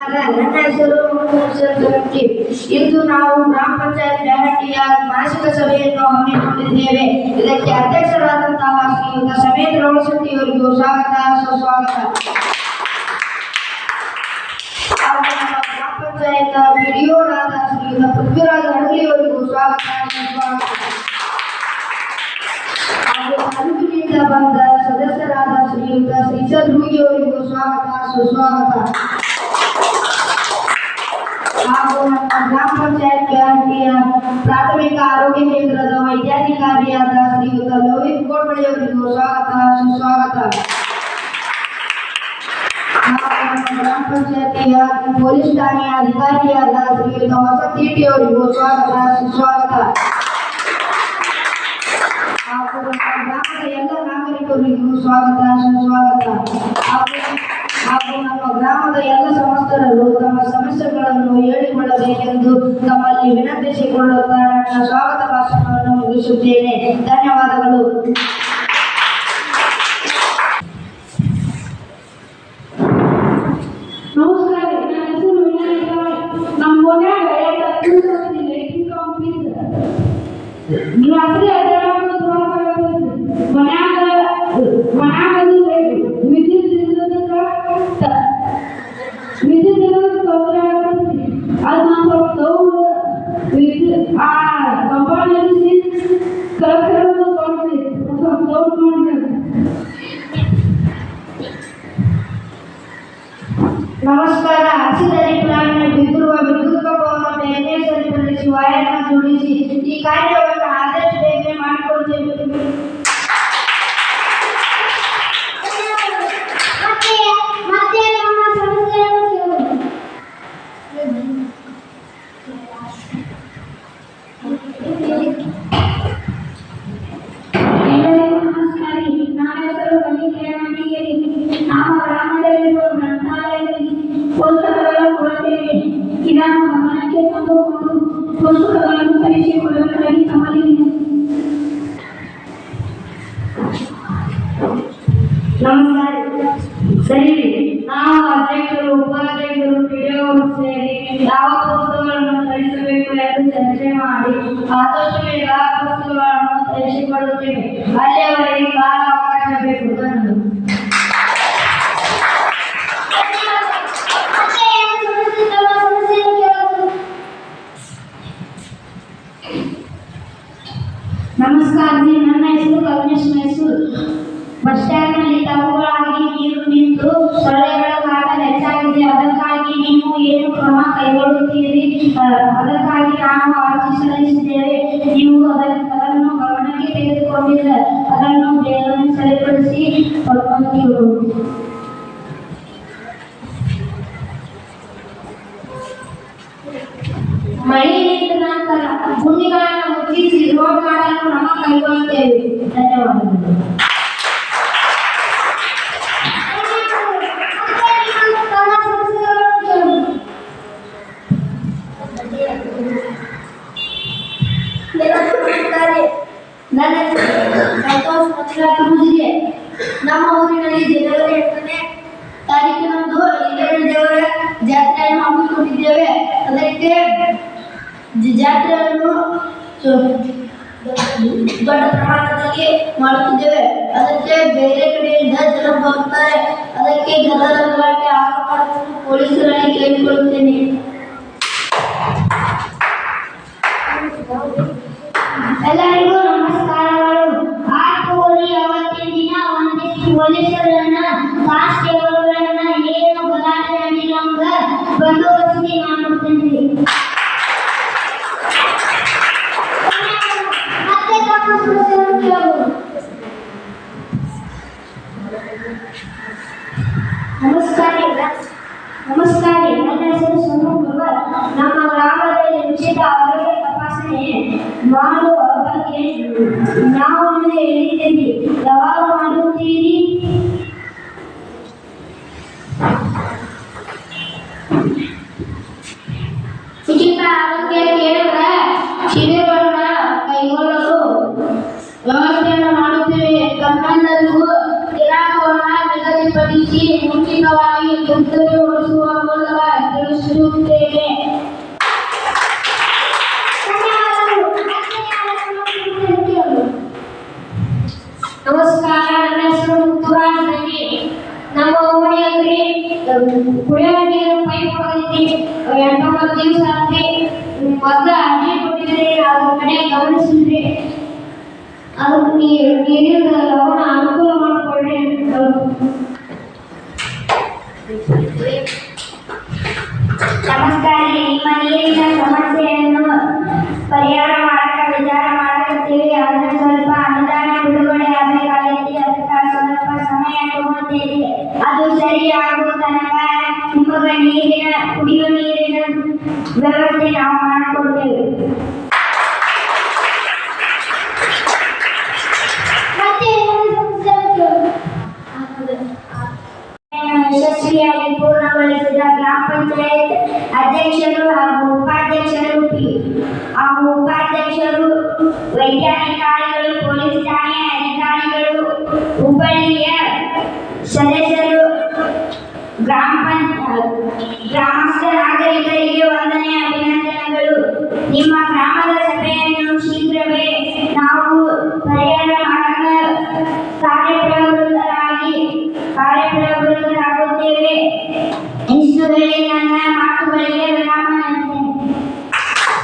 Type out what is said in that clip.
ನನ್ನ ಹೆಸರು ಇಂದು ನಾವು ಗ್ರಾಮ ಪಂಚಾಯತ್ ಬ್ಯಾಹಟ್ಟಿಯ ಮಾಸಿಕ ಸಭೆಯನ್ನು ಹಮ್ಮಿಕೊಂಡಿದ್ದೇವೆ. ಇದಕ್ಕೆ ಅಧ್ಯಕ್ಷರಾದಂತಹ ಶ್ರೀಯುತ ಸಮೇತ ರೋಣಶೆಟ್ಟಿಯವರಿಗೂ ಸ್ವಾಗತ, ಸುಸ್ವಾಗತ. ಗ್ರಾಮ ಪಂಚಾಯತ್ ವಿಡಿಯೋರಾದ ಶ್ರೀಯುತ ಪೃಥ್ವಿರಾಜ್ ಹಡಗಲಿಯವರಿಗೂ ಸ್ವಾಗತ, ಸುಸ್ವಾಗತ. ಹಾಗೂ ಬಂದ ಸದಸ್ಯರಾದ ಶ್ರೀಯುತ ಶ್ರೀಚಂದ್ ರೂಗಿಯವರಿಗೂ ಸ್ವಾಗತ, ಸುಸ್ವಾಗತ. ಹಾಗೂ ನಮ್ಮ ಗ್ರಾಮ ಪಂಚಾಯತ್ ವ್ಯಾಪ್ತಿಯ ಪ್ರಾಥಮಿಕ ಆರೋಗ್ಯ ಕೇಂದ್ರದ ವೈದ್ಯಾಧಿಕಾರಿಯಾದ ಶ್ರೀಯುತ ಲೋಹಿತ್ ಗೋಡ್ಬಳಿಯವರಿಗೂ ಸ್ವಾಗತ ಸುಸ್ವಾಗತ ಹಾಗೂ ನಮ್ಮ ಗ್ರಾಮ ಪಂಚಾಯತಿಯ ಪೊಲೀಸ್ ಠಾಣೆಯ ಅಧಿಕಾರಿಯಾದ ಶ್ರೀಯುತ ವಸಂತ ಅವರಿಗೂ ಸ್ವಾಗತ ಸುಸ್ವಾಗತ ಹಾಗೂ ನಮ್ಮ ಗ್ರಾಮದ ಎಲ್ಲ ನಾಗರಿಕರಿಗೂ ಸ್ವಾಗತ ಸುಸ್ವಾಗತ ಹಾಗೂ ಹಾಗೂ ನಮ್ಮ ಗ್ರಾಮದ ಎಲ್ಲ ಸಮಸ್ತರರು ತಮ್ಮ ಸಮಸ್ಯೆಗಳನ್ನು ಹೇಳಿಕೊಳ್ಳಬೇಕೆಂದು ತಮ್ಮಲ್ಲಿ ವಿನಂತಿಸಿಕೊಳ್ಳುತ್ತಾ ನನ್ನ ಸ್ವಾಗತ ಭಾಷಣವನ್ನು ಮುಗಿಸುತ್ತೇನೆ. ಧನ್ಯವಾದಗಳು. ಜೋಡಿಸಿ ಈ ಕಾರ್ಯವನ್ನು ಆದಷ್ಟು ಬೇಗನೆ ಮಾಡಿಕೊಡ್ತೇವೆ ಮತ್ತೆ ನಮಸ್ಕಾರ. ಸರಿ ನಾವು ಅಧ್ಯಕ್ಷರು ಉಪಾಧ್ಯಕ್ಷರು ಪಿಡಿಒರು ಸೇರಿ ಯಾವ ಪುಸ್ತಕಗಳನ್ನು ತರಿಸಬೇಕು ಎಂದು ಚರ್ಚೆ ಮಾಡಿ ಆದಷ್ಟು ಆ ಪುಸ್ತಕಗಳನ್ನು ತರಿಸಿಕೊಳ್ಳುತ್ತೇವೆ ಅಲ್ಲಿಯವರೆಗೆ ಕಾಲ ಅವಕಾಶ ಬೇಕು ರೀ. ನನ್ನ ಹೆಸರು ಕಲ್ಮೇಶ್ ಮೈಸೂರು. ಬಸ್ ಸ್ಟ್ಯಾಂಡ್ನಲ್ಲಿ ತವುಗಳಾಗಿ ನೀರು ನಿಂತು ಸೊಳ್ಳೆಗಳ ಕಾಟ ಹೆಚ್ಚಾಗಿದೆ. ಅದಕ್ಕಾಗಿ ನೀವು ಏನು ಕ್ರಮ ಕೈಗೊಳ್ಳುತ್ತೀರಿ? ಅದಕ್ಕಾಗಿ ನಾವು ಅರ್ಜಿ ಸಲ್ಲಿಸಿದ್ದೇವೆ ನೀವು ಅದನ್ನು ಗಮನಕ್ಕೆ ತೆಗೆದುಕೊಂಡಿಲ್ಲ. ಮಳೆ ನಿಂತ ನಂತರ ಗುಂಡಿಗಳನ್ನು ಮುಚ್ಚಿಸಿ ರೋಡ್ ಮಾಡಲು ಕ್ರಮ ಕೈಗೊಳ್ಳುತ್ತೇವೆ ಧನ್ಯವಾದಗಳು ಜಾತ್ರೆಯನ್ನು ದೊಡ್ಡ ಪ್ರಮಾಣದಲ್ಲಿ ಮಾಡುತ್ತಿದ್ದೇವೆ. ಅದಕ್ಕೆ ಬೇರೆ ಕಡೆಯಿಂದ ಜನ ಬರ್ತಾರೆ. ಅದಕ್ಕೆ ಜನರ ಗಲಾಟೆ ಆಗಬಾರದು ಪೊಲೀಸರಲ್ಲಿ ಕೇಳಿಕೊಳ್ಳುತ್ತೇನೆ. ಎಲ್ಲರಿಗೂ ನಮಸ್ಕಾರಗಳು ಆಟೋರಿ ಅವತ್ತಿನ ದಿನ ಒಂದಿಷ್ಟು ಪೊಲೀಸರನ್ನ ಕಾನ್ಸ್ಟೇಬಲ್ಗಳನ್ನ ಉಚಿತ ಆರೋಗ್ಯ ಕೇಂದ್ರ ಶಿಬಿರಗಳನ್ನು ಕೈಗೊಳ್ಳಲು ವ್ಯವಸ್ಥೆಯನ್ನು ಮಾಡುತ್ತೇವೆ. ಕಂಪನಿಗೂ ದಿನಾಂಕವನ್ನು ನಿಗದಿಪಡಿಸಿ ಮುಂಚಿತವಾಗಿ ದುರ್ದರಿಗೊಳಿಸುವ ಮೂಲಕ ತಿಳಿಸುತ್ತೇವೆ. ನಮಸ್ಕಾರ. ನನ್ನ ಹೆಸರು ಮುತ್ತುರಾಜ್ ಕುಡಿಯೋ ನೀರು ಪೈಪ್ ಹೊಡೆದೈತಿ ಎಂಟೊಂಬತ್ತು ದಿವಸ ಆತ್ರಿ ಮೊದ್ಲು ಅರ್ಜಿ ಕೊಟ್ಟಿದ್ರಿ ಅದ್ರ ಕಡೆ ಗಮನಿಸಿದ್ರಿ ಅದಕ್ಕೆ ನೀರು ನೀರಿನ ಲವಣ ಅನುಕೂಲ ಮಾಡಿಕೊಡ್ರಿ ನಮಸ್ಕಾರ ರೀ. ನಿಮ್ಮ ನೀರಿನ ಸಮಸ್ಯೆಯನ್ನು ಪರಿಹಾರ ನೀರಿನ ಕುಡಿಯೋ ನೀರಿನ ವ್ಯವಸ್ಥೆ ನಾವು ಮಾಡಿಕೊಡ್ತೇವೆ ಮತ್ತೆ ಯಶಸ್ವಿಯಾಗಿ ಪೂರ್ಣಗೊಳಿಸಿದ ಗ್ರಾಮ ಪಂಚಾಯತ್ ಅಧ್ಯಕ್ಷರು ಹಾಗೂ ಉಪಾಧ್ಯಕ್ಷರು ಪಿ- ಹಾಗೂ ಉಪಾಧ್ಯಕ್ಷರು ವೈಜ್ಞಾನಿಕಾರಿಗಳು ಪೊಲೀಸ್ ಠಾಣೆ ಗ್ರಾಮಸ್ಥ ನಾಗರಿಕರಿಗೆ ವಂದನೆ ಅಭಿನಂದನೆಗಳು. ನಿಮ್ಮ ಗ್ರಾಮದ